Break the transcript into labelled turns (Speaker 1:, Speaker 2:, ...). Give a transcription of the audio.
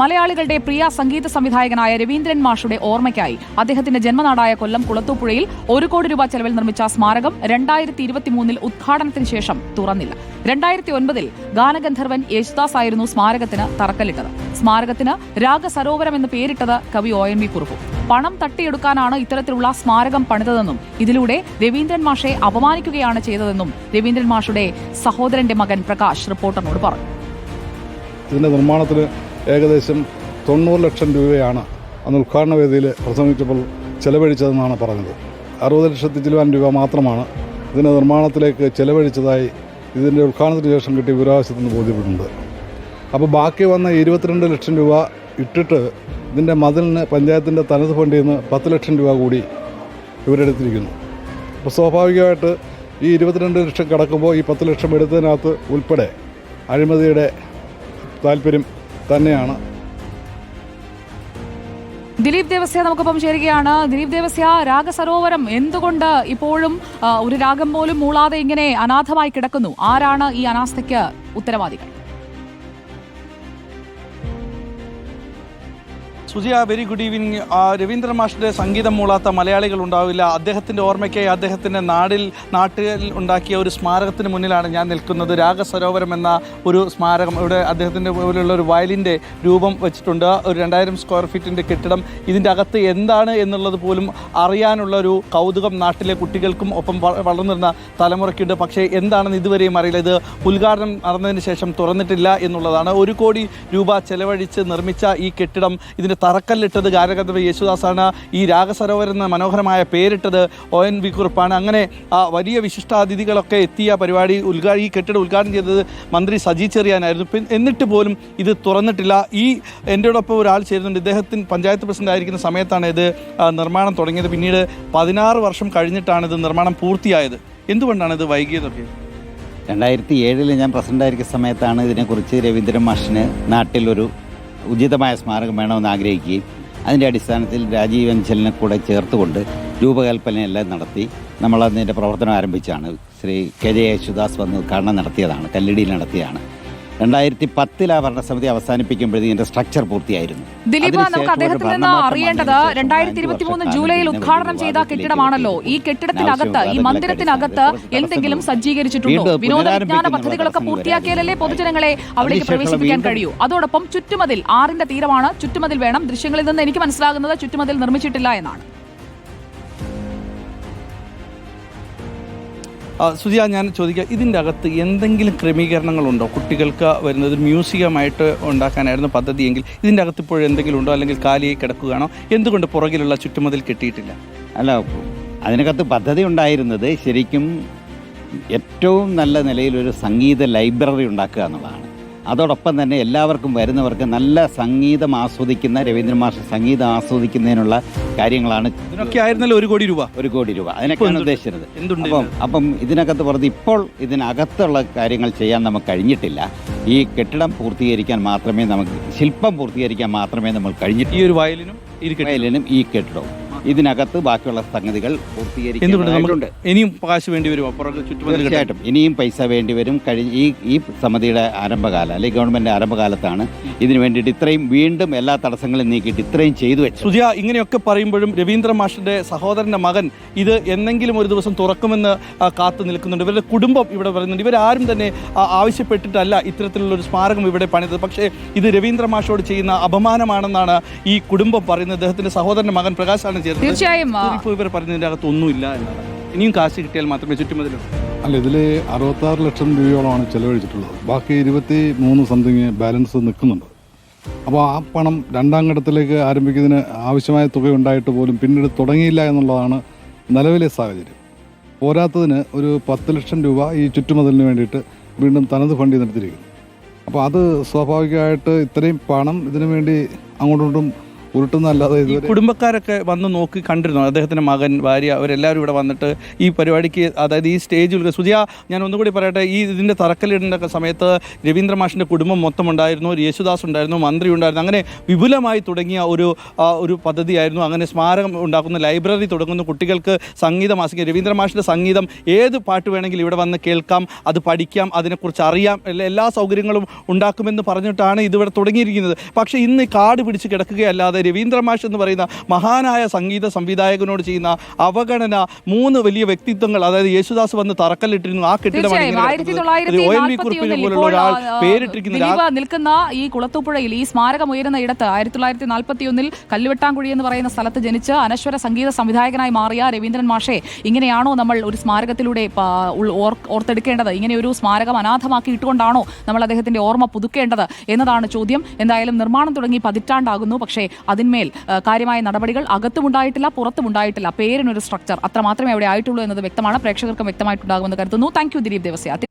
Speaker 1: മലയാളികളുടെ പ്രിയ സംഗീത സംവിധായകനായ രവീന്ദ്രൻ മാഷുടെ ഓർമ്മയ്ക്കായി അദ്ദേഹത്തിന്റെ ജന്മനാടായ കൊല്ലം കുളത്തൂപ്പുഴയിൽ ഒരു കോടി രൂപ ചെലവിൽ നിർമ്മിച്ച സ്മാരകം രണ്ടായിരത്തി ഇരുപത്തിമൂന്നിൽ ഉദ്ഘാടനത്തിന് ശേഷം തുറന്നില്ല. രണ്ടായിരത്തി ഒൻപതിൽ ഗാനഗന്ധർവൻ യേശുദാസ് ആയിരുന്നു സ്മാരകത്തിന് തറക്കല്ലിട്ടത്. സ്മാരകത്തിന് രാഗസരോവരം എന്ന് പേരിട്ടത് കവി ഒ എൻ വി കുറുപ്പു. പണം തട്ടിയെടുക്കാനാണ് ഇത്തരത്തിലുള്ള സ്മാരകം പണിതതെന്നും ഇതിലൂടെ രവീന്ദ്രൻ മാഷെ അപമാനിക്കുകയാണ് ചെയ്തതെന്നും രവീന്ദ്രൻ മാഷുടെ സഹോദരന്റെ മകൻ പ്രകാശ് റിപ്പോർട്ടറിനോട് പറഞ്ഞു.
Speaker 2: ഇതിന്റെ നിർമ്മാണത്തിന് ഏകദേശം തൊണ്ണൂറ് ലക്ഷം രൂപയാണ് അന്ന് ഉദ്ഘാടന വേദിയിൽ പ്രസംഗിച്ചപ്പോൾ ചെലവഴിച്ചതെന്നാണ് പറഞ്ഞത്. അറുപത് ലക്ഷത്തി ചിലവാൻ രൂപ മാത്രമാണ് ഇതിന്റെ നിർമ്മാണത്തിലേക്ക് ചെലവഴിച്ചതായി ഇതിന്റെ ഉദ്ഘാടനത്തിന് ശേഷം കിട്ടിയ വിവരാവകാശത്തിൽ നിന്ന് ബോധ്യപ്പെടുന്നുണ്ട്. അപ്പോൾ ബാക്കി വന്ന ഇരുപത്തിരണ്ട് ലക്ഷം രൂപ ഇട്ടിട്ട് ഇതിന്റെ മതിലിന് പഞ്ചായത്തിന്റെ തനത് ഫണ്ടിൽ നിന്ന് പത്ത് ലക്ഷം രൂപ കൂടി ഇവരെടുത്തിരിക്കുന്നു. അപ്പോൾ സ്വാഭാവികമായിട്ട് ഈ ഇരുപത്തിരണ്ട് ലക്ഷം കിടക്കുമ്പോൾ ഈ പത്ത് ലക്ഷം എടുത്തതിനകത്ത് ഉൾപ്പെടെ അഴിമതിയുടെ താല്പര്യം തന്നെയാണ്.
Speaker 1: ദിലീപ് ദേവസ്യ നമുക്കൊപ്പം ചേരുകയാണ്. ദിലീപ് ദേവസ്യ രാഗസരോവരം എന്തുകൊണ്ട് ഇപ്പോഴും ഒരു രാഗം പോലും മൂളാതെ ഇങ്ങനെ അനാഥമായി കിടക്കുന്നു? ആരാണ് ഈ അനാസ്ഥയ്ക്ക് ഉത്തരവാദികൾ?
Speaker 3: Sujiya very good evening Raveendra മാഷിന്റെ സംഗീതം മൂളാത്ത മലയാളികൾ ഉണ്ടാവില്ല. അദ്ദേഹത്തിന്റെ ഓർമ്മയ്ക്കായി അദ്ദേഹത്തിന്റെ നാടിൽ നാട്ടിൽ ഉണ്ടാക്കിയ ഒരു സ്മാരകത്തിന് മുന്നിലാണ് ഞാൻ നിൽക്കുന്നത്. രാഗസരോവരം എന്ന ഒരു സ്മാരകം ഇവിടെ അദ്ദേഹത്തിന്റെ പോലുള്ള ഒരു വയലിന്റെ രൂപം വെച്ചിട്ടുണ്ട്. ഒരു രണ്ടായിരം സ്ക്വയർ ഫീറ്റിന്റെ കെട്ടിടം. ഇതിന്റെ അകത്ത് എന്താണ് എന്നുള്ളത് പോലും അറിയാനുള്ള ഒരു കൗതുകം നാട്ടിലെ കുട്ടികൾക്കും ഒപ്പം വളർന്നിരുന്ന തലമുറയ്ക്കുണ്ട്. പക്ഷേ എന്താണെന്ന് ഇതുവരെയും അറിയില്ല. ഇത് ഉദ്ഘാടനം നടന്നതിന് ശേഷം തുറന്നിട്ടില്ല എന്നുള്ളതാണ്. ഒരു കോടി രൂപ ചെലവഴിച്ച് നിർമ്മിച്ച ഈ കെട്ടിടം ഇതിന്റെ തറക്കല്ലിട്ടത് ഗാനഗന്ധർവ യേശുദാസാണ്. ഈ രാഗസരോവർ എന്ന മനോഹരമായ പേരിട്ടത് ഒ എൻ വി കുറുപ്പാണ്. അങ്ങനെ വലിയ വിശിഷ്ടാതിഥികളൊക്കെ എത്തിയ പരിപാടി ഉദ്ഘാ ഈ കെട്ടിടം ഉദ്ഘാടനം ചെയ്തത് മന്ത്രി സജി ചെറിയാനായിരുന്നു. എന്നിട്ട് പോലും ഇത് തുറന്നിട്ടില്ല. ഈ എന്റെയോടൊപ്പം ഒരാൾ ചേരുന്നുണ്ട്. ഇദ്ദേഹത്തിന് പഞ്ചായത്ത് പ്രസിഡന്റ് ആയിരിക്കുന്ന സമയത്താണ് ഇത് നിർമ്മാണം തുടങ്ങിയത്. പിന്നീട് പതിനാറ് വർഷം കഴിഞ്ഞിട്ടാണ് ഇത് നിർമ്മാണം പൂർത്തിയായത്. എന്തുകൊണ്ടാണ് ഇത് വൈകിയതൊക്കെ?
Speaker 4: രണ്ടായിരത്തി ഏഴിൽ ഞാൻ പ്രസിഡന്റായിരിക്കുന്ന സമയത്താണ് ഇതിനെക്കുറിച്ച് രവീന്ദ്രൻ മാഷിന് നാട്ടിലൊരു ഉചിതമായ സ്മാരകം വേണമെന്ന് ആഗ്രഹിക്കുകയും അതിന്റെ അടിസ്ഥാനത്തിൽ രാജീവ് അഞ്ചലിനെ കൂടെ ചേർത്തുകൊണ്ട് രൂപകൽപ്പനയെല്ലാം നടത്തി നമ്മളതിന്റെ പ്രവർത്തനം ആരംഭിച്ചാണ്. ശ്രീ കെ ജെ യേശുദാസ് വന്ന് ഉദ്ഘാടനം നടത്തിയതാണ് കല്ലിടിയിൽ നടത്തിയതാണ്. രണ്ടായിരത്തി പത്തിൽ ആ ഭരണസമിതി അവസാനിപ്പിക്കുമ്പോഴത്തേക്കും ഇതിന്റെ സ്ട്രക്ചർ പൂർത്തിയായിരുന്നു.
Speaker 1: ദിലീപ് നമുക്ക് അദ്ദേഹത്തിൽ നിന്ന് അറിയേണ്ടത്? രണ്ടായിരത്തി ഇരുപത്തി മൂന്ന് ജൂലൈയിൽ ഉദ്ഘാടനം ചെയ്ത കെട്ടിടമാണല്ലോ. ഈ കെട്ടിടത്തിനകത്ത് ഈ മന്ദിരത്തിനകത്ത് എന്തെങ്കിലും സജ്ജീകരിച്ചിട്ടുണ്ടോ?
Speaker 4: വീണ്ടും
Speaker 1: വിനോദ വിജ്ഞാന പദ്ധതികളൊക്കെ പൂർത്തിയാക്കിയാലല്ലേ പൊതുജനങ്ങളെ അവിടേക്ക് പ്രവേശിപ്പിക്കാൻ കഴിയൂ? അതോടൊപ്പം ചുറ്റുമതിൽ ആറിന്റെ തീരമാണ്. ചുറ്റുമതിൽ വേണം. ദൃശ്യങ്ങളിൽ നിന്ന് എനിക്ക് മനസ്സിലാകുന്നത് ചുറ്റുമതിൽ നിർമ്മിച്ചിട്ടില്ല എന്നാണ്.
Speaker 3: ആ, സുജിയ ഞാൻ ചോദിക്കുക ഇതിന്റെ അകത്ത് എന്തെങ്കിലും ക്രമീകരണങ്ങളുണ്ടോ? കുട്ടികൾക്ക് വരുന്നത് മ്യൂസിയമായിട്ട് ഉണ്ടാക്കാനായിരുന്നു പദ്ധതിയെങ്കിൽ ഇതിന്റെ അകത്ത് ഇപ്പോഴും എന്തെങ്കിലും ഉണ്ടോ? അല്ലെങ്കിൽ കാലിയായി കിടക്കുകയാണോ? എന്തുകൊണ്ട് പുറകിലുള്ള ചുറ്റുമതിൽ കിട്ടിയിട്ടില്ല?
Speaker 4: അല്ല അതിനകത്ത് പദ്ധതി ഉണ്ടായിരുന്നത് ശരിക്കും ഏറ്റവും നല്ല നിലയിലൊരു സംഗീത ലൈബ്രറി ഉണ്ടാക്കുക എന്നുള്ളതാണ്. അതോടൊപ്പം തന്നെ എല്ലാവർക്കും വരുന്നവർക്ക് നല്ല സംഗീതം ആസ്വദിക്കുന്ന രവീന്ദ്ര മാഷ് സംഗീതം ആസ്വദിക്കുന്നതിനുള്ള കാര്യങ്ങളാണ്
Speaker 3: ഇതിനൊക്കെ ആയിരുന്നല്ലോ ഒരു കോടി രൂപ.
Speaker 4: ഒരു കോടി രൂപ. അതിനൊക്കെയാണ് ഉദ്ദേശിച്ചത്. അപ്പം അപ്പം ഇതിനകത്ത് പറഞ്ഞ് ഇപ്പോൾ ഇതിനകത്തുള്ള കാര്യങ്ങൾ ചെയ്യാൻ നമുക്ക് കഴിഞ്ഞിട്ടില്ല. ഈ കെട്ടിടം പൂർത്തീകരിക്കാൻ മാത്രമേ നമുക്ക് ശില്പം പൂർത്തീകരിക്കാൻ മാത്രമേ നമ്മൾ കഴിഞ്ഞിട്ടുള്ളൂ.
Speaker 3: ഈ ഒരു വയലിനും
Speaker 4: വയലിനും ഈ കെട്ടിടവും. ഇതിനകത്ത് ബാക്കിയുള്ള സംഗതികൾ
Speaker 3: പൂർത്തീകരിക്കുന്നുണ്ട് ഇനിയും കാശ് വേണ്ടി?
Speaker 4: തീർച്ചയായിട്ടും. ഇനിയും പൈസ വേണ്ടി വരും. കഴിഞ്ഞ ഈ ഈ സമിതിയുടെ ആരംഭകാലം അല്ലെങ്കിൽ ഗവൺമെന്റ് ആരംഭകാലത്താണ് ഇതിനു വേണ്ടിയിട്ട് ഇത്രയും വീണ്ടും എല്ലാ തടസ്സങ്ങളും നീക്കിയിട്ട് ഇത്രയും ചെയ്തു വെച്ചു
Speaker 3: സുജിയ ഇങ്ങനെയൊക്കെ പറയുമ്പോഴും രവീന്ദ്ര മാഷിന്റെ സഹോദരന്റെ മകൻ ഇത് എന്നെങ്കിലും ഒരു ദിവസം തുറക്കുമെന്ന് കാത്തു നിൽക്കുന്നുണ്ട്. ഇവരുടെ കുടുംബം ഇവിടെ പറയുന്നുണ്ട്. ഇവരാരും തന്നെ ആവശ്യപ്പെട്ടിട്ടല്ല ഇത്തരത്തിലുള്ള ഒരു സ്മാരകം ഇവിടെ പണിതത്. പക്ഷേ ഇത് രവീന്ദ്ര മാഷോട് ചെയ്യുന്ന അപമാനമാണെന്നാണ് ഈ കുടുംബം പറയുന്നത്. അദ്ദേഹത്തിന്റെ സഹോദരന്റെ മകൻ പ്രകാശാണ്
Speaker 1: തീർച്ചയായും. ആ,
Speaker 3: ഇപ്പോൾ ഇവർ പറയുന്നതിന്റെ അകത്ത് ഒന്നുമില്ല എന്നാണ്. ഇനിയും കാശ് കിട്ടിയാൽ മാത്രമേ ചുറ്റുമതിലും?
Speaker 2: അല്ല ഇതിൽ അറുപത്താറ് ലക്ഷം രൂപയോളമാണ് ചെലവഴിച്ചിട്ടുള്ളത്. ബാക്കി ഇരുപത്തി മൂന്ന് സംതിങ് ബാലൻസ് നിൽക്കുന്നുണ്ട്. അപ്പോൾ ആ പണം രണ്ടാം ഘട്ടത്തിലേക്ക് ആരംഭിക്കുന്നതിന് ആവശ്യമായ തുക ഉണ്ടായിട്ട് പോലും പിന്നീട് തുടങ്ങിയില്ല എന്നുള്ളതാണ് നിലവിലെ സാഹചര്യം. പോരാത്തതിന് ഒരു പത്ത് ലക്ഷം രൂപ ഈ ചുറ്റുമതിലിന് വേണ്ടിയിട്ട് വീണ്ടും തനത് ഫണ്ട് നിർത്തിയിരിക്കുന്നു അപ്പോൾ അത് സ്വാഭാവികമായിട്ട് ഇത്രയും പണം ഇതിനു വേണ്ടി അങ്ങോട്ടും
Speaker 3: ഈ കുടുംബക്കാരൊക്കെ വന്ന് നോക്കി കണ്ടിരുന്നു? അദ്ദേഹത്തിന്റെ മകൻ ഭാര്യ അവരെല്ലാവരും ഇവിടെ വന്നിട്ട് ഈ പരിപാടിക്ക് അതായത് ഈ സ്റ്റേജിൽ സുജിയ ഞാൻ ഒന്നുകൂടി പറയട്ടെ ഈ ഇതിന്റെ തറക്കല്ലിടേണ്ട സമയത്ത് രവീന്ദ്ര മാഷിന്റെ കുടുംബം മൊത്തം ഉണ്ടായിരുന്നു യേശുദാസ് ഉണ്ടായിരുന്നു മന്ത്രി ഉണ്ടായിരുന്നു അങ്ങനെ വിപുലമായി തുടങ്ങിയ ഒരു ഒരു പദ്ധതിയായിരുന്നു. അങ്ങനെ സ്മാരകം ഉണ്ടാക്കുന്ന ലൈബ്രറി തുടങ്ങുന്ന കുട്ടികൾക്ക് സംഗീതം ആസ്വദിക്കാം രവീന്ദ്ര മാഷിന്റെ സംഗീതം ഏത് പാട്ട് വേണമെങ്കിലും ഇവിടെ വന്ന് കേൾക്കാം അത് പഠിക്കാം അതിനെക്കുറിച്ച് അറിയാം എല്ലാ- എല്ലാ സൗകര്യങ്ങളും ഉണ്ടാക്കുമെന്ന് പറഞ്ഞിട്ടാണ് ഇതിവിടെ തുടങ്ങിയിരിക്കുന്നത്. പക്ഷേ ഇന്ന് കാട് പിടിച്ച് കിടക്കുകയല്ലാതെ രവീന്ദ്ര മാഷ് എന്ന് പറയുന്ന മഹാനായ സംഗീത സംവിധായകനോട് ചെയ്യുന്ന അവഗണന മൂന്ന് വലിയ വ്യക്തിത്വങ്ങൾ അതായത് യേശുദാസ് വന്ന് തറക്കല്ലിട്ടിരുന്നു ആ
Speaker 1: കെട്ടിടം നിൽക്കുന്ന ഈ കുളത്തൂപ്പുഴയിൽ ഈ സ്മാരകം ഉയരുന്ന ഇടത്ത് ആയിരത്തി തൊള്ളായിരത്തി നാൽപ്പത്തി ഒന്നിൽ കല്ലുവെട്ടാങ്കുഴി എന്ന് പറയുന്ന സ്ഥലത്ത് ജനിച്ച് അനശ്വര സംഗീത സംവിധായകനായി മാറിയ രവീന്ദ്രൻ മാഷെ ഇങ്ങനെയാണോ നമ്മൾ ഒരു സ്മാരകത്തിലൂടെ ഓർത്തെടുക്കേണ്ടത്? ഇങ്ങനെ ഒരു സ്മാരകം അനാഥമാക്കി ഇട്ടുകൊണ്ടാണോ നമ്മൾ അദ്ദേഹത്തിന്റെ ഓർമ്മ പുതുക്കേണ്ടത് എന്നതാണ് ചോദ്യം. എന്തായാലും നിർമ്മാണം തുടങ്ങി പതിറ്റാണ്ടാകുന്നു. പക്ഷേ അതിന്മേൽ കാര്യമായ നടപടികൾ അകത്തും ഉണ്ടായിട്ടില്ല അകത്തുമുണ്ടായിട്ടില്ല പുറത്തുമുണ്ടായിട്ടില്ല. പേരിനൊരു സ്ട്രക്ചർ അത്ര മാത്രമേ അവിടെ ആയിട്ടുള്ളൂ എന്നത് വ്യക്തമാണ്. പ്രേക്ഷകർക്കും വ്യക്തമായിട്ടുണ്ടാകുമെന്ന് കരുതുന്നു. Thank you Dileep Devasya.